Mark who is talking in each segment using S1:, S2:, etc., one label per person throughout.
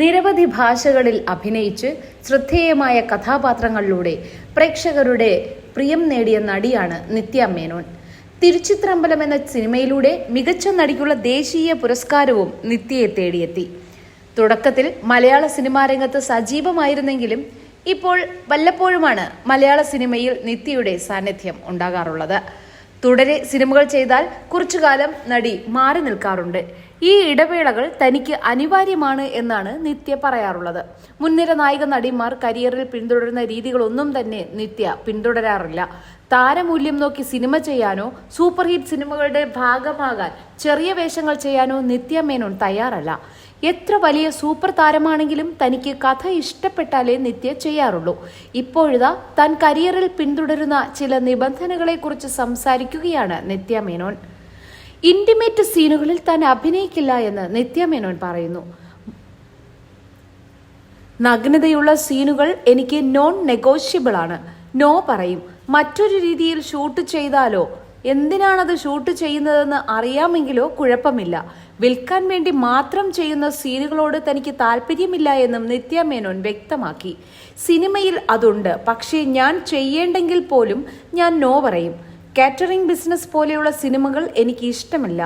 S1: നിരവധി ഭാഷകളിൽ അഭിനയിച്ച് ശ്രദ്ധേയമായ കഥാപാത്രങ്ങളിലൂടെ പ്രേക്ഷകരുടെ പ്രിയം നേടിയ നടിയാണ് നിത്യ മേനോൻ. തിരുച്ചിത്രമ്പലം എന്ന സിനിമയിലൂടെ മികച്ച നടിക്കുള്ള ദേശീയ പുരസ്കാരവും നിത്യയെ തേടിയെത്തി. തുടക്കത്തിൽ മലയാള സിനിമാ രംഗത്ത് സജീവമായിരുന്നെങ്കിലും ഇപ്പോൾ വല്ലപ്പോഴുമാണ് മലയാള സിനിമയിൽ നിത്യയുടെ സാന്നിധ്യം ഉണ്ടാകാറുള്ളത്. തുടരെ സിനിമകൾ ചെയ്താൽ കുറച്ചുകാലം നടി മാറി നിൽക്കാറുണ്ട്. ഈ ഇടവേളകൾ തനിക്ക് അനിവാര്യമാണ് എന്നാണ് നിത്യ പറയാറുള്ളത്. മുൻനിര നായിക നടിമാർ കരിയറിൽ പിന്തുടരുന്ന രീതികളൊന്നും തന്നെ നിത്യ പിന്തുടരാറില്ല. താരമൂല്യം നോക്കി സിനിമ ചെയ്യാനോ സൂപ്പർ ഹിറ്റ് സിനിമകളുടെ ഭാഗമാകാൻ ചെറിയ വേഷങ്ങൾ ചെയ്യാനോ നിത്യ മേനോൻ തയ്യാറല്ല. എത്ര വലിയ സൂപ്പർ താരമാണെങ്കിലും തനിക്ക് കഥ ഇഷ്ടപ്പെട്ടാലേ നിത്യ ചെയ്യാറുള്ളൂ. ഇപ്പോഴിതാ താൻ കരിയറിൽ പിന്തുടരുന്ന ചില നിബന്ധനകളെക്കുറിച്ച് സംസാരിക്കുകയാണ് നിത്യ മേനോൻ. ഇന്റിമേറ്റ് സീനുകളിൽ താൻ അഭിനയിക്കില്ല എന്ന് നിത്യ മേനോൻ പറയുന്നു. നഗ്നതയുള്ള സീനുകൾ എനിക്ക് നോൺ നെഗോഷ്യബിൾ ആണ്. നോ പറയും. മറ്റൊരു രീതിയിൽ ഷൂട്ട് ചെയ്താലോ? എന്തിനാണത് ഷൂട്ട് ചെയ്യുന്നതെന്ന് അറിയാമെങ്കിലോ കുഴപ്പമില്ല. വിൽക്കാൻ വേണ്ടി മാത്രം ചെയ്യുന്ന സീനുകളോട് തനിക്ക് താല്പര്യമില്ല എന്നും നിത്യ മേനോൻ വ്യക്തമാക്കി. സിനിമയിൽ അതുണ്ട്. പക്ഷേ ഞാൻ ചെയ്യേണ്ടെങ്കിൽ പോലും ഞാൻ നോ പറയും. കാറ്ററിംഗ് ബിസിനസ് പോലെയുള്ള സിനിമകൾ എനിക്ക് ഇഷ്ടമില്ല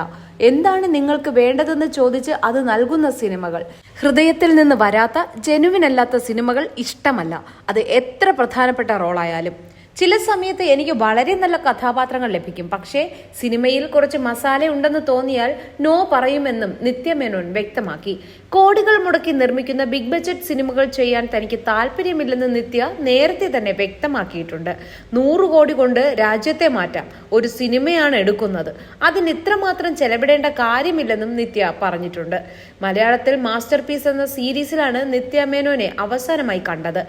S1: എന്താണ് നിങ്ങൾക്ക് വേണ്ടതെന്ന് ചോദിച്ച് അത് നൽകുന്ന സിനിമകൾ? ഹൃദയത്തിൽ നിന്ന് വരാത്ത ജനുവിനല്ലാത്ത സിനിമകൾ ഇഷ്ടമല്ല. അത് എത്ര പ്രധാനപ്പെട്ട റോളായാലും. ചില സമയത്ത് എനിക്ക് വളരെ നല്ല കഥാപാത്രങ്ങൾ ലഭിക്കും. പക്ഷേ സിനിമയിൽ കുറച്ച് മസാല ഉണ്ടെന്ന് തോന്നിയാൽ നോ പറയുമെന്നും നിത്യമേനോൻ വ്യക്തമാക്കി. കോടികൾ മുടക്കി നിർമ്മിക്കുന്ന ബിഗ് ബജറ്റ് സിനിമകൾ ചെയ്യാൻ തനിക്ക് താല്പര്യമില്ലെന്ന് നിത്യ നേരത്തെ തന്നെ വ്യക്തമാക്കിയിട്ടുണ്ട്. നൂറ് കോടി കൊണ്ട് രാജ്യത്തെ മാറ്റാം. ഒരു സിനിമയാണ് എടുക്കുന്നത്. അതിന് ഇത്രമാത്രം ചെലവിടേണ്ട കാര്യമില്ലെന്നും നിത്യ പറഞ്ഞിട്ടുണ്ട്. മലയാളത്തിൽ മാസ്റ്റർ പീസ് എന്ന സീരീസിലാണ് നിത്യ മേനോനെ അവസാനമായി കണ്ടത്.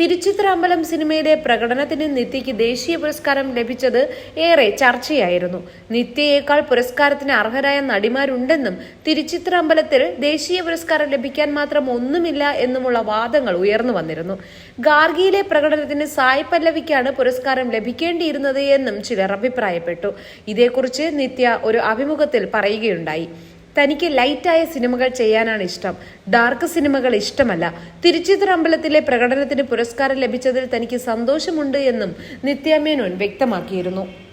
S1: തിരുച്ചിത്രാമ്പലം സിനിമയിലെ പ്രകടനത്തിന് നിത്യയ്ക്ക് ദേശീയ പുരസ്കാരം ലഭിച്ചത് ഏറെ ചർച്ചയായിരുന്നു. നിത്യയേക്കാൾ പുരസ്കാരത്തിന് അർഹരായ നടിമാരുണ്ടെന്നും തിരുച്ചിത്ര അമ്പലത്തിൽ ദേശീയ പുരസ്കാരം ലഭിക്കാൻ മാത്രം ഒന്നുമില്ല എന്നുമുള്ള വാദങ്ങൾ ഉയർന്നു വന്നിരുന്നു. ഗാർഗിയിലെ പ്രകടനത്തിന് സായ് പല്ലവിക്കാണ് പുരസ്കാരം ലഭിക്കേണ്ടിയിരുന്നത് എന്നും ചിലർ അഭിപ്രായപ്പെട്ടു. ഇതേക്കുറിച്ച് നിത്യ ഒരു അഭിമുഖത്തിൽ പറയുകയുണ്ടായി. തനിക്ക് ലൈറ്റായ സിനിമകൾ ചെയ്യാനാണ് ഇഷ്ടം. ഡാർക്ക് സിനിമകൾ ഇഷ്ടമല്ല. തിരുച്ചിത്രമ്പലത്തിലെ പ്രകടനത്തിന് പുരസ്കാരം ലഭിച്ചതിൽ തനിക്ക് സന്തോഷമുണ്ട് എന്നും നിത്യാമേനോൻ വ്യക്തമാക്കിയിരുന്നു.